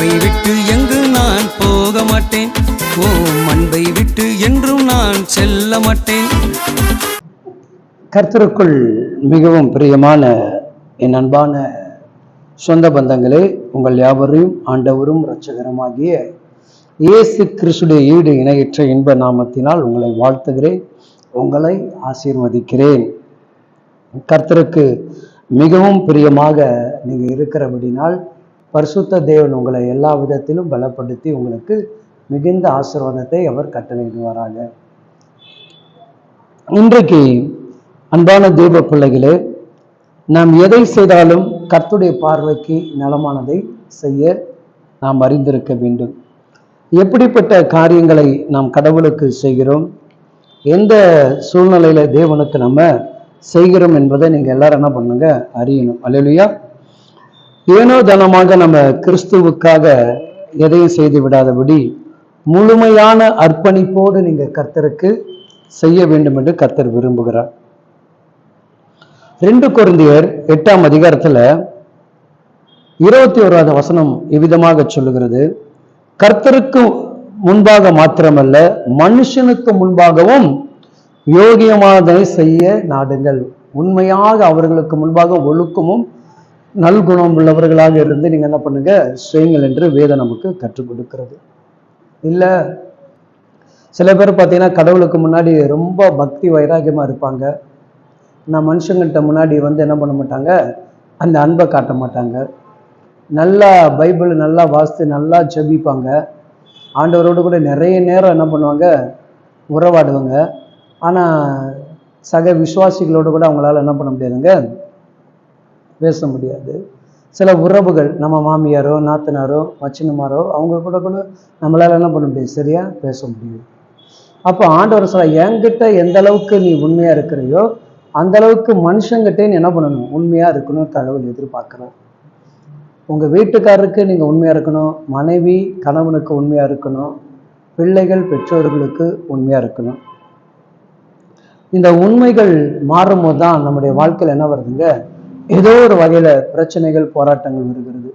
உம்மை விட்டு எங்கு நான் போக மாட்டேன் ஓ அன்பை விட்டு என்றும் நான் செல்ல மாட்டேன் கர்த்தருக்குள் மிகவும் பிரியமான என் அன்பான சொந்த பந்தங்களே உங்கள் யாவரையும் ஆண்டவரும் இரட்சகரமாகிய இயேசு கிறிஸ்துடைய ஈடு இணையற்ற இன்ப நாமத்தினால் உங்களை வாழ்த்துகிறேன் உங்களை ஆசீர்வதிக்கிறேன். கர்த்தருக்கு மிகவும் பிரியமாக நீங்கள் இருக்கிறபடினால் பரிசுத்த தேவன் உங்களை எல்லா விதத்திலும் பலப்படுத்தி உங்களுக்கு மிகுந்த ஆசீர்வாதத்தை அவர் கட்டளையிடுவாராக. இன்றைக்கு அன்பான தெய்வ பிள்ளைகளே நாம் எதை செய்தாலும் கர்த்துடைய பார்வைக்கு நலமானதை செய்ய நாம் அறிந்திருக்க வேண்டும். எப்படிப்பட்ட காரியங்களை நாம் கடவுளுக்கு செய்கிறோம் எந்த சூழ்நிலையில தேவனுக்கு நம்ம செய்கிறோம் என்பதை நீங்கள் எல்லாரும் என்ன பண்ணுங்க அறியணும். அல்லையா ஏனோ தனமாக நம்ம கிறிஸ்துவுக்காக எதையும் செய்து விடாதபடி முழுமையான அர்ப்பணிப்போடு நீங்க கர்த்தருக்கு செய்ய வேண்டும் என்று கர்த்தர் விரும்புகிறார். ரெண்டு குழந்தையர் எட்டாம் அதிகாரத்துல இருபத்தி ஓராவது வசனம் இவ்விதமாக சொல்லுகிறது. கர்த்தருக்கு முன்பாக மாத்திரமல்ல மனுஷனுக்கு முன்பாகவும் யோகியமானதை செய்ய நாடுங்கள். உண்மையாக அவர்களுக்கு முன்பாக ஒழுக்கமும் நல்குணம் உள்ளவர்களாக இருந்து நீங்க என்ன பண்ணுங்க? செய்யுங்கள் என்று வேதம் நமக்கு கற்றுக் கொடுக்கிறது. இல்ல சில பேர் பார்த்தீங்கன்னா கடவுளுக்கு முன்னாடி ரொம்ப பக்தி வைராக்கியமா இருப்பாங்க. நான் மனுஷங்கள்ட்ட முன்னாடி வந்து என்ன பண்ண மாட்டாங்க? அந்த அன்பை காட்ட மாட்டாங்க. நல்லா பைபிள் நல்லா வாசித்து நல்லா ஜெபிப்பாங்க. ஆண்டவரோடு கூட நிறைய நேரம் என்ன பண்ணுவாங்க? உறவாடுவாங்க. ஆனால் சக விசுவாசிகளோடு கூட அவங்களால என்ன பண்ண முடியாதுங்க? பேச முடியாது. சில உறவுகள் நம்ம மாமியாரோ நாத்தனாரோ மச்சினமாரோ அவங்க கூட கூட நம்மளால் என்ன பண்ண முடியாது சரியாக பேச முடியும். அப்போ ஆண்டவர் சொல்ல என்கிட்ட எந்த அளவுக்கு நீ உண்மையாக இருக்கிறையோ அந்த அளவுக்கு மனுஷங்கிட்டே நீ என்ன பண்ணணும்? உண்மையாக இருக்கணும் கடவுள் எதிர்பார்க்குறோம் உங்கள் வீட்டுக்காரருக்கு நீங்கள் உண்மையாக இருக்கணும் மனைவி கணவனுக்கு உண்மையாக இருக்கணும் பிள்ளைகள் பெற்றோர்களுக்கு உண்மையாக இருக்கணும். இந்த உண்மைகள் மாறும்போது தான் நம்முடைய வாழ்க்கையில் என்ன வருதுங்க? ஏதோ ஒரு வகையில் பிரச்சனைகள் போராட்டங்கள் வருகிறது.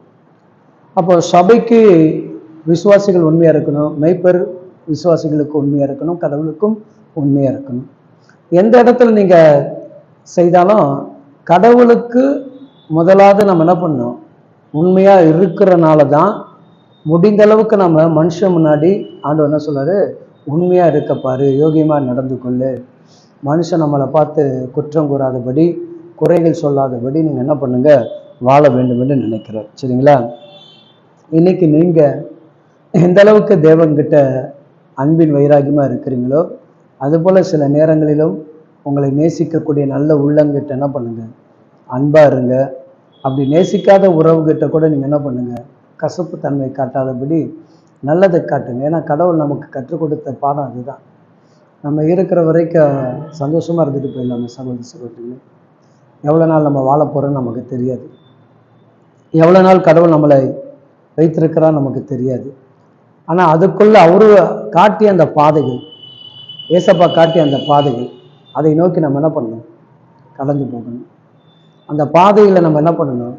அப்போ சபைக்கு விசுவாசிகள் உண்மையாக இருக்கணும் மெய்ப்பர் விசுவாசிகளுக்கு உண்மையாக இருக்கணும் கடவுளுக்கும் உண்மையாக இருக்கணும். எந்த இடத்துல நீங்கள் செய்தாலும் கடவுளுக்கு முதலாவது நம்ம என்ன பண்ணணும்? உண்மையாக இருக்கிறனால தான் முடிந்த அளவுக்கு நம்ம மனுஷன் முன்னாடி ஆண்டு என்ன சொல்றாரு? உண்மையாக இருக்கப்பாரு யோகியமாக நடந்து கொள்ளு. மனுஷன் நம்மளை பார்த்து குற்றம் கூறாதபடி குறைகள் சொல்லாதபடி நீங்கள் என்ன பண்ணுங்கள் வாழ வேண்டும் என்று நினைக்கிறார். சரிங்களா? இன்னைக்கு நீங்கள் எந்த அளவுக்கு தேவன்கிட்ட அன்பின் வைராகியமாக இருக்கிறீங்களோ அதுபோல் சில நேரங்களிலும் உங்களை நேசிக்கக்கூடிய நல்ல உள்ளங்கிட்ட என்ன பண்ணுங்கள் அன்பாக இருங்க. அப்படி நேசிக்காத உறவுகிட்ட கூட நீங்கள் என்ன பண்ணுங்கள் கசப்பு தன்மை காட்டாதபடி நல்லதை காட்டுங்க. ஏன்னா கடவுள் நமக்கு கற்றுக் கொடுத்த பாடம் அதுதான். நம்ம இருக்கிற வரைக்கும் சந்தோஷமாக இருந்துட்டு போயிடலாம் சகோதரி சகோதரிகளே. எவ்வளோ நாள் நம்ம வாழ போகிறோம்னு நமக்கு தெரியாது. எவ்வளோ நாள் கடவுள் நம்மளை வைத்திருக்கிறா நமக்கு தெரியாது. ஆனால் அதுக்குள்ளே அவரு காட்டிய அந்த பாதைகள் ஏசப்பா காட்டிய அந்த பாதைகள் அதை நோக்கி நம்ம என்ன பண்ணணும்? கடந்து போகணும். அந்த பாதையில் நம்ம என்ன பண்ணணும்?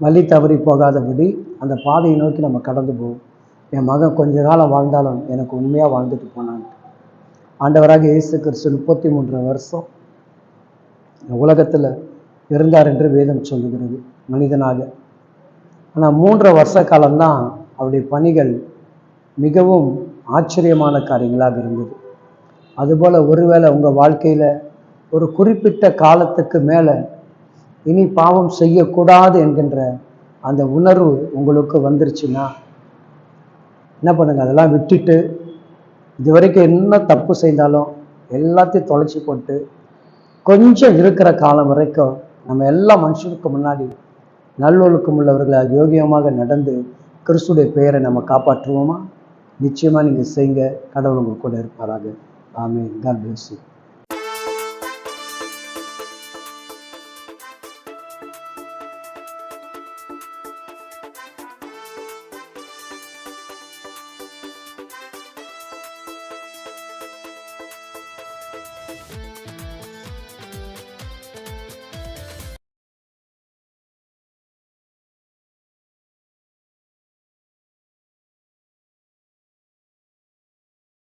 வழி தவறி போகாதபடி அந்த பாதையை நோக்கி நம்ம கடந்து போவோம். என் மகன் கொஞ்ச காலம் வாழ்ந்தாலும் எனக்கு உண்மையாக வாழ்ந்துட்டு போனான். ஆண்டவராக இயேசு கிறிஸ்து முப்பத்தி மூன்று வருஷம் உலகத்தில் இருந்தார் என்று வேதம் சொல்லுகிறது மனிதனாக. ஆனால் மூன்றரை வருஷ காலம்தான் அவருடைய பணிகள் மிகவும் ஆச்சரியமான காரியங்களாக இருந்தது. அதுபோல் ஒருவேளை உங்கள் வாழ்க்கையில் ஒரு குறிப்பிட்ட காலத்துக்கு மேலே இனி பாவம் செய்யக்கூடாது என்கின்ற அந்த உணர்வு உங்களுக்கு வந்துருச்சுன்னா என்ன பண்ணுங்க? அதெல்லாம் விட்டுட்டு இது வரைக்கும் என்ன தப்பு செய்தாலும் எல்லாத்தையும் தொலைச்சி போட்டு கொஞ்சம் இருக்கிற காலம் வரைக்கும் நம்ம எல்லா மனுஷனுக்கு முன்னாடி நல்லொழுக்கம் உள்ளவர்களாக யோகியமாக நடந்து கிறிஸ்துடைய பெயரை நம்ம காப்பாற்றுவோமா? நிச்சயமாக நீங்கள் செய்யுங்க. கடவுள் உங்கள் கூட இருப்பாராக. ஆமே காட் bless